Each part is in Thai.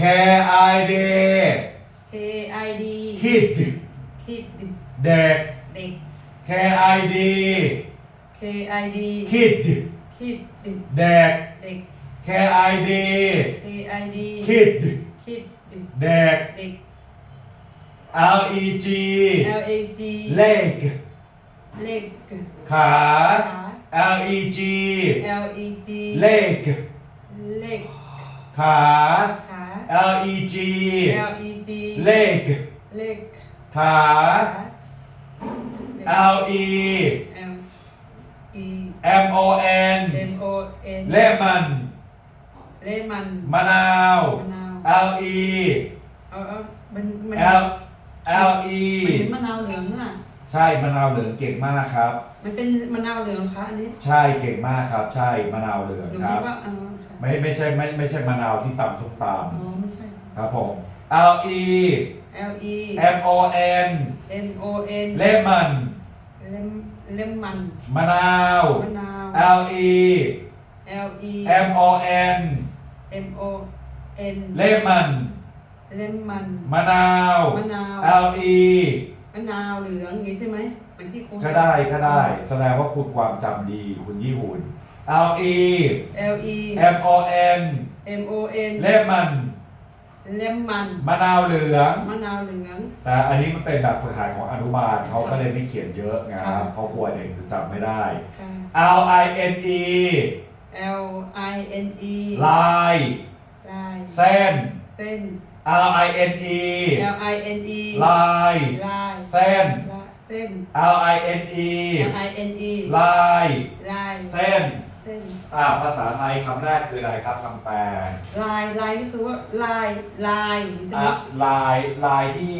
KID KID Kid Kid เด็กเด็ก KID KID Kid คิดเด็ก เด็ก KID KID Kid คิดเด็ก เด็ก LEG LAG Leg เลขขา LEG LEG Leg Leg ขา L E G L E G เล็กเล็กขา L E M E M O N M O N เลมอนเลมันมะนาว มะนาว L E เอาเอามันมัน L L E มันเป็นมะนาวเหลืองน่ะ ใช่มะนาวเหลืองเก่งมากครับ มันเป็นมะนาวเหลืองคะอันนี้ใช่เก่งมากครับ ใช่มะนาวเหลืองหนูคคิรัดบ ว่าอ๋อค่ะ ไม่ไม่ใช่ไม่ไม่ใช่มะนาวที่ตำส้มตอ๋อไม่ใช่ำครับผม L E L E M O N M O N เลมอนเลมเลมมันมะนาว มะนาว L E L E M O N M O N เลมอนเลมมันมะนาว มะนาว L E มะนาวเหลืองอย่างนี้ใช่ไหมเหมือนที่ครูก็ได้ก็ได้ แสดงว่าคุณความจำดีคุณยี่หุ่น L E L E M O N M O N เลมอนเลมมันมะนาวเหลืองมะนาวเหลืองแต่อันนี้มันเป็นแบบฝึกหัดของอนุบาลเขาก็เลยไม่เขียนเยอะนะคครัรับบเขากลัวเด็กจะจำไม่ได้ค่ะ L I N E L I N E ลายลายเส้นเส้น L I N E L I N E ลายลายเส้นลายเส้น L I N E L I N E ลายลายเส้น เส้น อ่าภาษาไทยคำแรกคืออะไรครับคำแปลลายลายนี่คือว่าลายลายใช่ไหมอะลายลายที่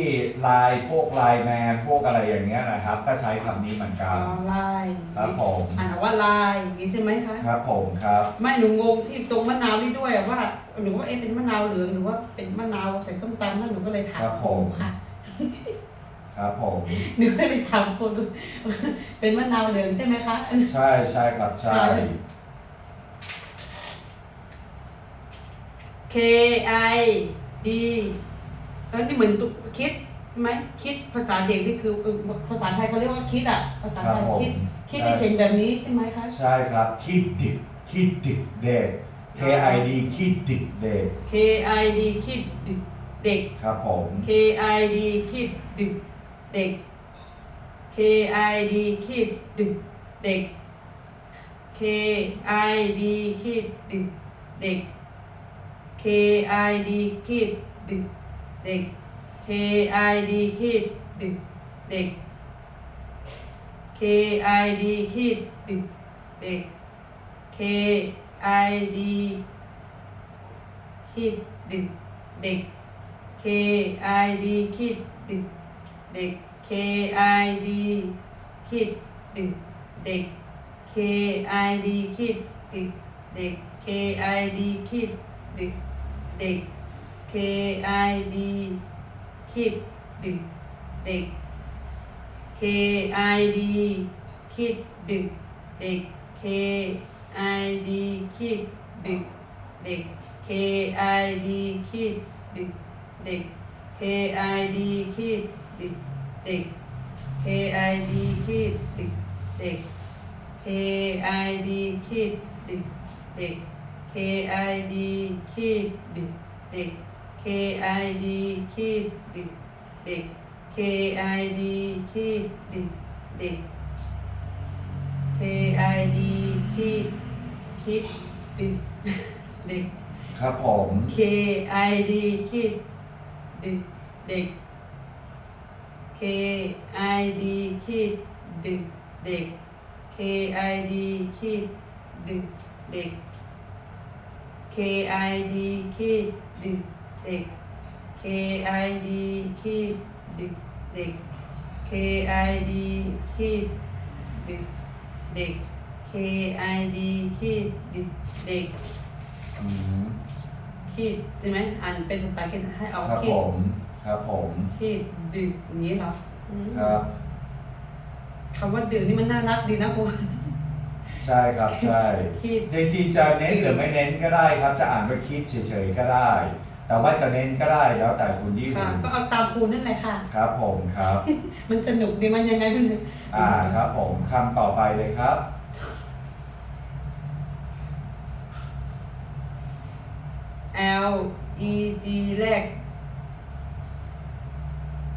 ลายพวกลายแมนพวกอะไรอย่างเงี้ยนะครับ ก็ใช้คำนี้เหมือนอ๋กัอน ลายครับผม อ่านว่าลายอย่างนี้ใช่ไหมคะครับผมครับไม่หนูงงที่ตรงมะนาวนี่ด้วยอะว่าหนูว่าเอ๊ะเป็นมะนาวเหลืองหรือว่าเป็นมะนาวใส่ส้มตำนั่นหนูก็เลยถามครับผมค่ะครับผม หนูก็เลยถามคนดูเป็นมะนาวเหลืองใช่ไหมคะ ใช่ใช่ครับใช่ K I D แล้วนี่เหมือนตุ๊กคิดใช่ไหมคิดภาษาเด็กนี่คือเออภาษาไทยเขาเรียกว่าคิดอะภาษาไทยคิดคิดได้เขียนแบบนี้ใช่ไหมคะ ใช่ครับคิดดิคิดดิเด็ก K I D คิดดิเด็ก K I D คิดดึกเด็ก ครับผม K I D คิดดึกเด็ก K I D คิดดึกเด็ก K I D คิดดึกเด็ก K I D คิดดึกเด็ก K I D คิดดึกเด็ก K I D คิดดึกเด็ก K I D คิดดึกเด็ก K I D คิดดึกเด็ก K I D คิดดึกเด็ก K I D คิดดึกเด็ก K I D คิดดึก เด็ก K I D คิดดึกเด็ก K I D คิดดึกเด็ก K I D คิดดึกเด็ก K I D คิดดึกเด็ก K I D คิดดึกเด็ก K I D คิดดึกเด็ก K I D คิดดึกเด็ก KID Kid เด็ก KID Kid เด็ก KID Kid เด็ก KID คีบคิดเด็ก ครับผม KID คิดเด็กเด็ก KID คิดเด็กเด็ก KID Kid เด็กเด็ก K I D คิดดึกเด็ก K I D คิดดึกเด็ก K I D คิดดึกเด็ก K I D คิดดึกเด็กอืมขีดใช่ไหมอ่านเป็นภาษาอังกฤษให้เอาครับขีผดม ครับผมขีดดึกอย่างนี้เหรออืมครับ คำว่าดึกนี่มันน่ารักดีนะคุณ ใช่ครับใช่ขีดจริงๆจะเน้นหรือไม่เน้นก็ได้ครับ จะอ่านว่าคิดเฉยๆก็ได้ แต่ว่าจะเน้นก็ได้แล้วแต่คุณยี่ค่ะหุ่นก็เอาตามครูนั่นแหละค่ะ ครับผมครับ มันสนุกดีมันยังไงไม่รู้อ่าครับผมคำต่อไปเลยครับ L E G แรก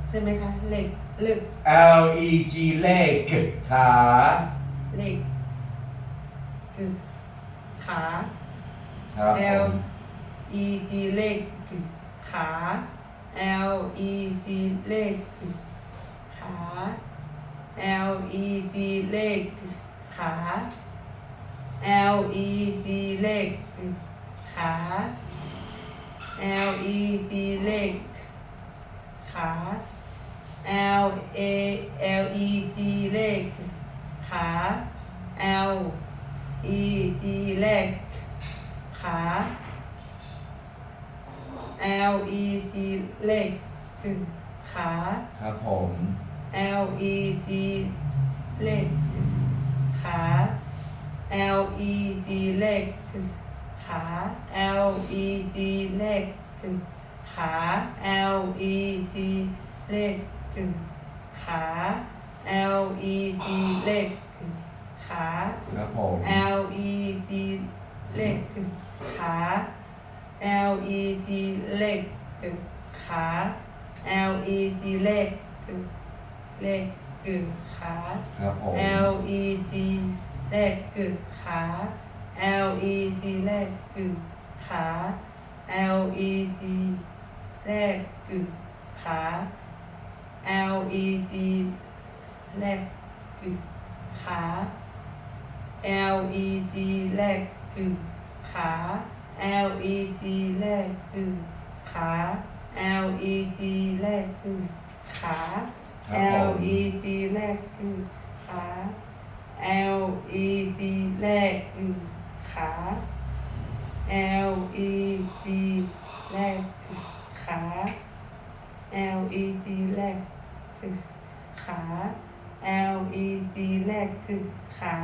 ใช่ไหมคะเลขเลข L E G เลขขาเลข คือขา ครับผ L ม E G เลขคือขา L E G เลขคือขา L E G เลขคือขา L E G เลขคือขา L E G เลขขา L A L E G เลขขา L E G เลขขา L E G เลขกึ่งขา ครับผม L E G เลขกึ่งขา L E G เลขกึ่งขา L E G เลขกึ่งขา L E G เลขกึ่งขา L E G เลขกึ่ง ขา ครับผม L E G เลขกึ่งขา L E G เลขกึ่งขา L E G เลขกึ่งเลขกึ่งขา ครับผม L E G เลขกึ่งขา L E G เลขกึ่งขา L E G เลขกึ่งขา L E G เลขกึ่งขา L E G แลกกึ่งขา L E G แลกกึ่งขา L E G แลกกึ่งขาครับผ L ม E G แลกกึ่งขา L E G แลกกึ่งขา L E G แลกกึ่งขา L E G แลกกึ่งขา L E G แลกกึ่งขา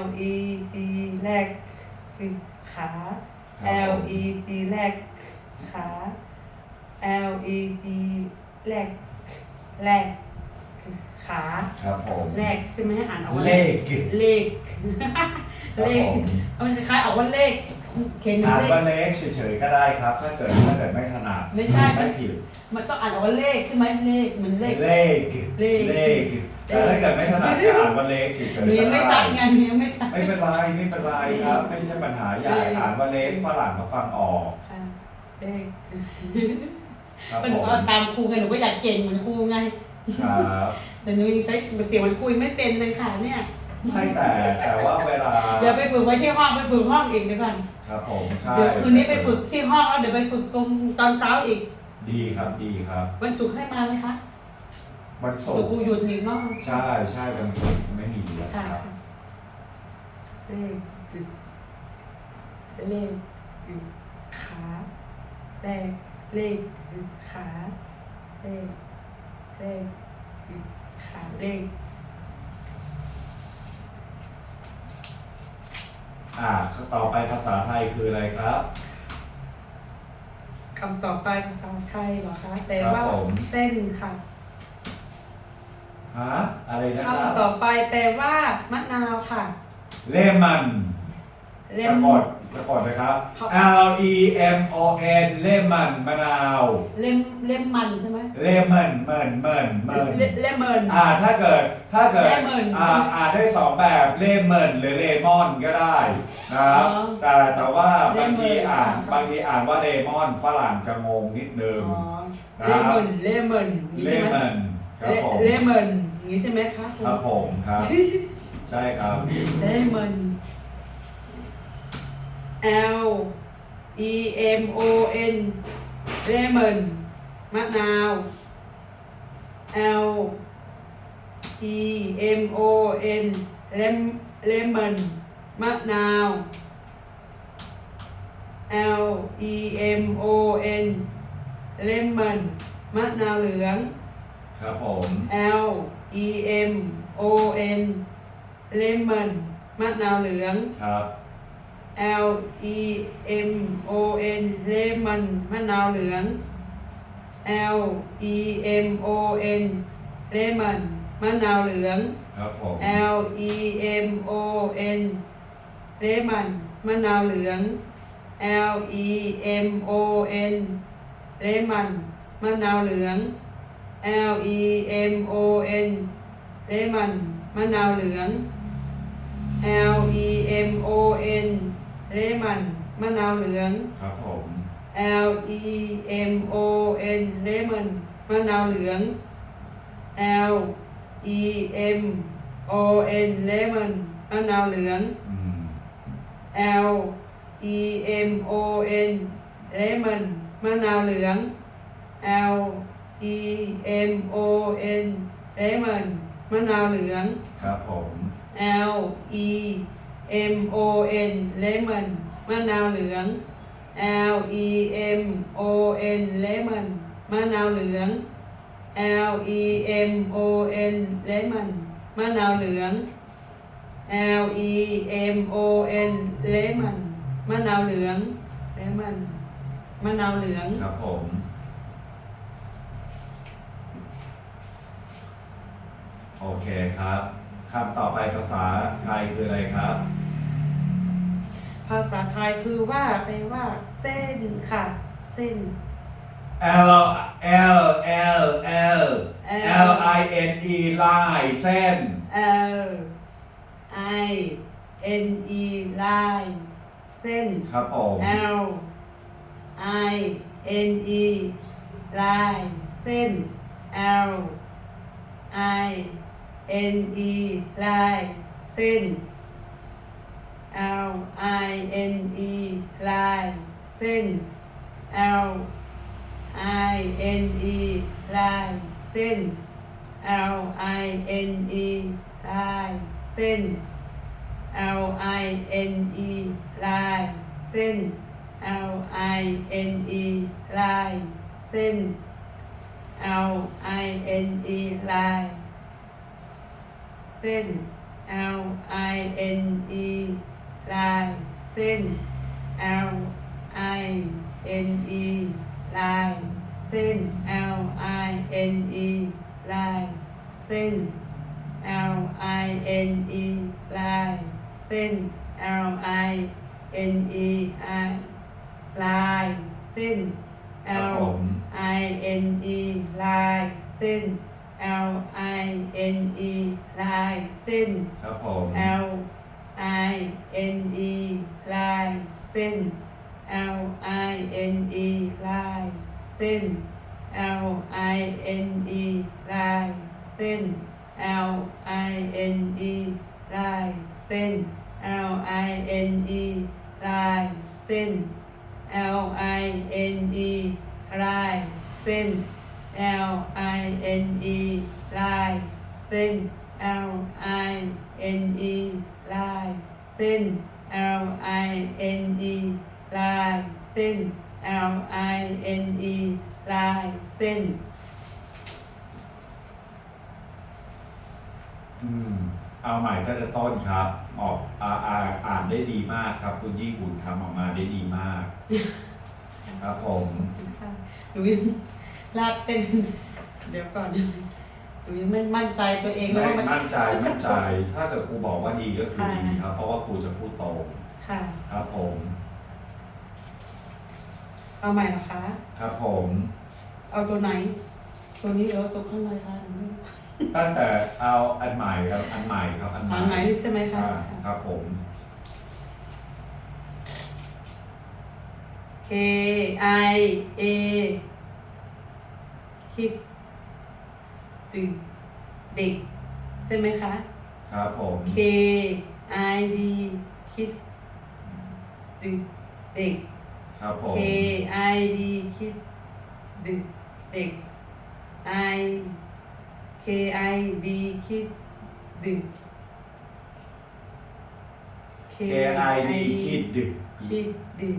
L E G แลกกึ่งขา L E G แลกขา L E G แลกแลกขาครับผมแลกใช่ไหมให้อ่านออกว่าเลขเลขครับเลขผมเอามันคล้ายๆออกว่าเลขเขียนเป็นอ่านเลข ว่าเลขเฉยๆก็ได้ครับ ถ้าเกิดถ้าเกิดไม่ถนัดไม่ใช่มัไม่นผิดมันต้องอ่านออกว่าเลขใช่ไหมเลขเหมือนเลข เลขเลขเลข แต่ถ้าเกิดไม่ถนัดก็อ่านว่าเลขเฉยๆหนูก็ยังไม่ชัได้ดไงหนูยังไม่ชัด ไม่เป็นไรไม่เป็นไรครับ ไม่ใช่ปัญหาใหญ่เลขอ่านว่าเลขฝรั่งก็ฟังออกค่ะเลขครับก็หผนูมก็ตามครูไงหนูก็อยากเก่งเหมือนครูไง ครับแต่หนูยังใช้เสียงเหมือนครูยังไม่เป็นเลยค่ะเนี่ยไม่แต่แต่ว่าเวลาเดี๋ยวไปฝึกไว้ที่ห้องไปฝึกห้องอีกเดี๋ยวก่อนครับผมใช่เดี๋ยวคืนนี้ไปฝึกที่ห้องแล้วเดี๋ยวไปฝึกตรงตอนเช้าอีก ดีครับดีครับ วันศุกร์ให้มาไหมคะ วันศุศุกกร์ครูร์หยุดอีกเนาะใช่ใช่วันศุกร์ไม่มีแล้วค่ะครับค่ะเลขกึ่งเลขกึ่งขาเลขเลขกึ่งขาเลขเลขกึ่งขาเลขอ่าต่อไปภาษาไทยคืออะไรครับ คำต่อไปภาษาไทยเหรอคะแปลว่าครับผม เส้นค่ะ ฮะอะไรนะครับคำต่อไปแปลว่ามะนาวค่ะ เลมันเล่สะมกดสะกดนะครับ ครับ L E M O N เลมันมะนาว เล่มเล่มมันใช่ไหมเลมันเมินเมินเมินเล่เล่มเมินอ่าถ้าเกิดถ้าเกิดเลมอนอ่าอ่านได้สองแบบเลมอนหรือเลมอนก็ได้นะครับ อ๋อแต่แต่ว่าบางทีเลมอนอ่านค่ะ บางทีอ่านว่าเลมอนฝรั่งจะงงนิดนึง อ๋อนะเลครับมอนเลมอนอย่างนี้เลใช่ไหมมอน ครับเลผม เลมอนอย่างนี้ใช่ไหมคะครับผมครับ ใช่ครับ เลมอน L E M O N เลมอนมะนาว L E M O N เลมเลมอนมะนาว L E M O N เลมอนมะนาวเหลือง ครับผม L E M O N เลมอนมะนาวเหลือง ครับ L E M O N เลมอนมะนาวเหลือง L E M O N เลมอนมะนาวเหลือง ครับผม L E M O N เลมอนมะนาวเหลือง L E M O N เลมอนมะนาวเหลือง L E M O N เลมอนมะนาวเหลือง L E M O N เลมอนมะนาวเหลือง ครับผม L E M O N เลมอนมะนาวเหลือง L E M O N เลมอนมะนาวเหลือง อืม L E M O N เลมอนมะนาวเหลือง L E M O N เลมอนมะนาวเหลือง ครับผม L E M O N เลมอนมะนาวเหลือง L E M O N เลมอนมะนาวเหลือง L E M O N เลมอนมะนาวเหลือง L E M O N เลมอนมะนาวเหลืองเลมอนมะนาวเหลือง ครับผม โอเคครับคำต่อไปภาษาไทยคืออะไรครับ ภาษาไทยคือว่าแปลว่า เส้นค่ะ เส้น L L L L L L I N E ลายเส้น L I N E line เส้น ครับผม L I N E line เส้น L I N E line เส้น L I N E line เส้น L I N E line เส้น L I N E line เส้น L I N E line เส้น L I N E line เส้น L I N E line เส้น L I N E ลายเส้น L I N E ลายเส้น L I N E ลายเส้น L I N E ลายเส้น L I N E I ลายเส้น L I N E ลายเส้น L I N E line เส้น ครับผม L I N E line เส้น L I N E line เส้น L I N E line เส้น L I N E line เส้น L I N E line เส้น L I N E line เส้น L I N E line เส้น L I N E line เส้น L I N E line เส้น L I N E line เส้น อืมเอาใหม่ตั้งแต่ต้นครับ ออกอ่าอ่าอ่านได้ดีมากครับ คุณยี่หุ่นทำออกมาได้ดีมาก ครับผมค่ะหนูยัง ลากเส้น เดี๋ยวก่อนหนูยังไม่มั่นใจตัวเองไม่ว่ามันมั่นใจมั่นใจ ถ้าเกิดครูบอกว่าดีก็คือค่ะดีครับ เพราะว่าครูจะพูดตรงค่ะ ครับผม เอาใหม่นะคะ ครับผม เอาตัวไหน ตัวนี้หรือว่าตัวข้างในคะหนูไม่รู้ตั้งแต่เอาอันใหม่ครับอันใหม่ครับอันใหม่อันไหนนี่ใช่ไหมคะ อ่าครับผม K I A คิดตึกเด็ก ใช่ไหมคะ ครับผม K I D คิดตึกเด็ก ครับผม K I D คิดดึกเด็ก I K I D คิดดึก K K I D คิดดึก คิดดึก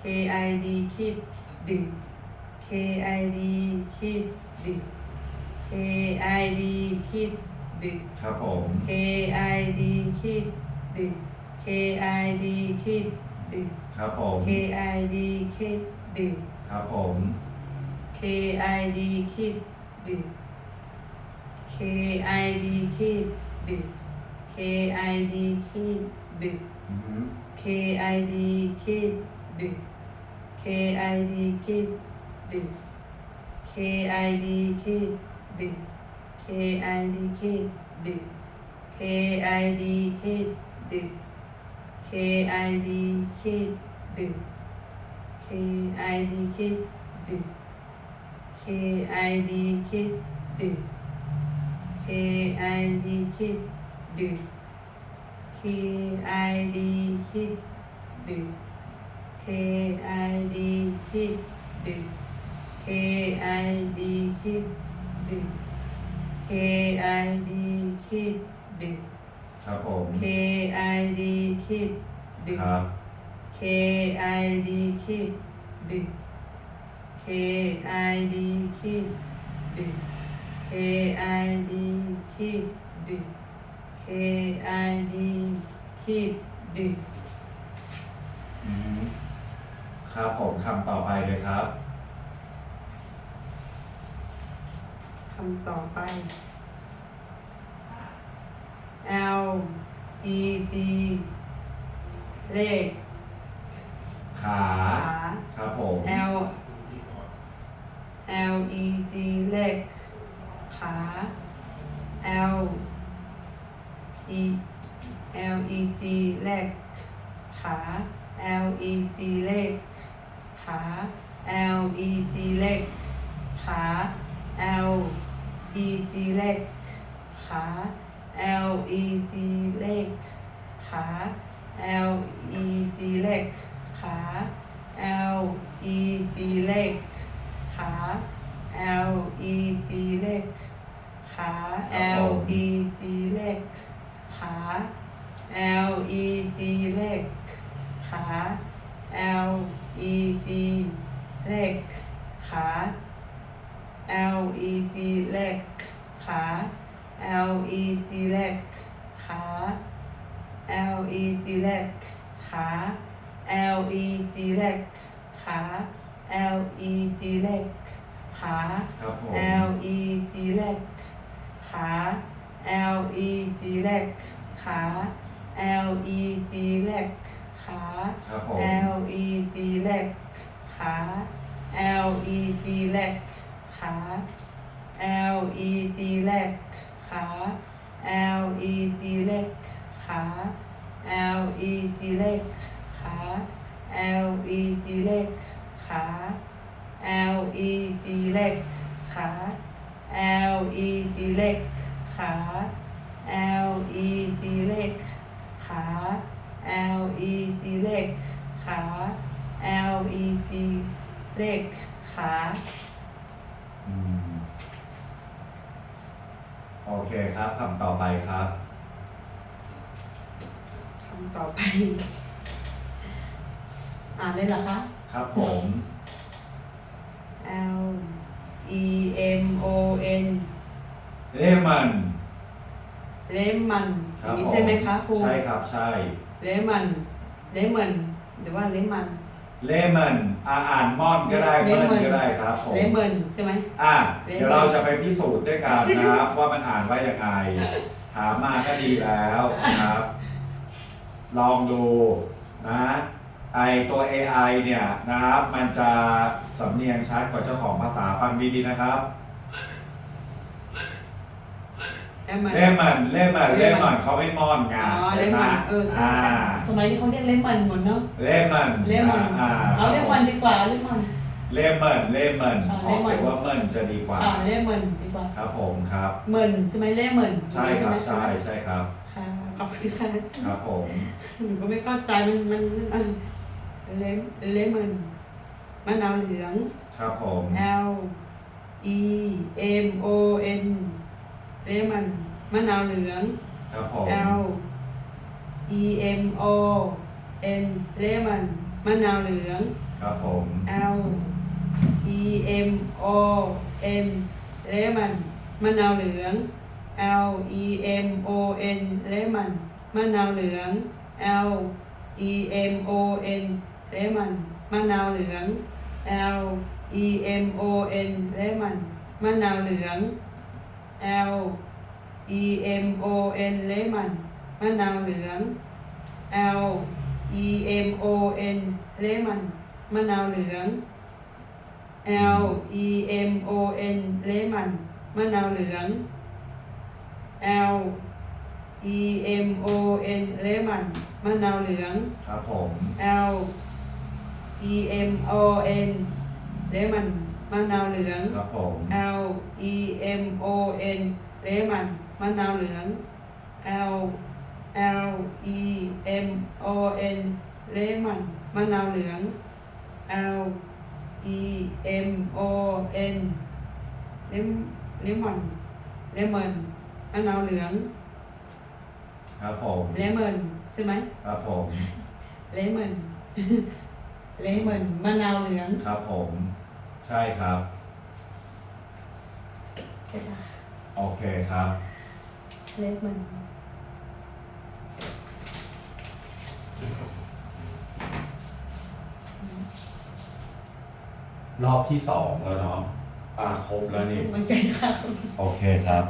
K I D คิดดึก KID คิดดึก KID คิดดึกครับผม KID คิดดึก KID คิดดึกครับผม KID คิดดึกครับผม KID คิดดึก KID คิดดึก KID คิดดึก KID คิดดึก KID คิด ดึก K I D คิดดึก K I D คิดดึก K I D คิดดึก K I D คิดดึก K I D คิดดึก K I D คิดดึก K I D คิดดึก K I D คิดดึก K I D คิดดึก K I D คิดดึก K I D คิดดึก ครับผม K I D คิดดึก ครับ K I D คิดดึก K I D คิดดึก K I D คิดดึก K I D คิดดึก อือฮึครับผมคำต่อไปเลยครับ คำต่อไป L E G เลขขา ขา ครับผม L L E G เลขขา L E L E G เลขขา L E G เลขขา L E G เลขขา L E G เลขขา L E G เลขขา L E G เลขขา L E G เลขขา L E G เลขขา L E G เลขขา L E G เลขขา L E G เลขขา L E G เลขขา L E G เลขขา L E G เลขขา L E G เลขขา L E G เลขขา ครับผม L E G เลขขา L E G เลขขา L E G เลขขา ครับผม L E G เลขขา L E G เล ขา L E G เลขขา L E G เลขขา L E G เลขขา L E G เลขขา L E G เลขขา L E G เลขขา L E G เลขขา L E G เลขขา L E G เลขขา อืมโอ เคครับคำต่อไปครับ คำต่อไป อ่านเลยเหรอคะ ครับผม L E M O N เลมัน เลมันคอรับย่างนี้ผมใช่ไหมคะครู ใช่ครับ ใช่ เลมัน เลมัน หรือว่าเลมัน เลมันอ่าอ่านม่อนก็ได้เลเบิ้ลมันก็ได้ครับผม เลมันใช่ไหม อะเลมันเดี๋ยวเราจะไปพิสูจน์ด้วยกันนะครับ ว่ามันอ่านว่ายังไงถามมาก็ดีแล้วนะครับ ลองดูนะไอตัว AI เนี่ยนะครับ มันจะสำเนียงชัดกว่าเจ้าของภาษาฟังดีๆนะครับ เลมัน เล่มันเล่มันเลเล่มันมันเขาไม่ม่อนไงอ๋อเลห็นไหมันเออใช่ใช่ อ่าสมัยนี้เขาเรียกเลมันหมดเนาะเล่มันเลมันอ่าเอาเลมันดีกว่าเลมัน เล่มันเล่มันอ่าออกเสียงเลมัน ว่าเมันจะดีกว่าอ่าเลมันดีกว่าครับผมครับ เหมินใช่ไหมเลมันใช่ครับไหมใช่ใช่ครับ ค่ะขอบคุณค่ะครับผมหนูก็ไม่เข้าใจมันมันเออเลเลมันมะนาวเหลือง ครับผม L E M O N เลมันมะนาวเหลือง ครับผม L E M O N เลมันมะนาวเหลือง ครับผม L E M O N เลมันมะนาวเหลือง L E M O N เลมันมะนาวเหลือง L E M O N เลมอนมะนาวเหลือง L E M O N เลมอนมะนาวเหลือง L E M O N เลมอนมะนาวเหลือง L E M O N เลมอนมะนาวเหลือง L E M O N เลมอนมะนาวเหลือง L E M O N เลมอนมะนาวเหลือง ครับผม L E M O N เลมอน มะนาวเหลือง ครับผม L E M O N เลมอนมะนาวเหลือง L L E M O N เลมอนมะนาวเหลือง L E M O N เลมเลมอนเลมอนมะนาวเหลืองครับผมเลมอนใช่ไหมครับผมเลมอนเลมอนมะนาวเหลือง ครับผม ใช่ครับ เสร็จแล้วโอเคครับ เลมอนรอบที่สองแล้วเนาะอ่าครบแล้วนี่ มันใกล้ค่ะโอเคครับ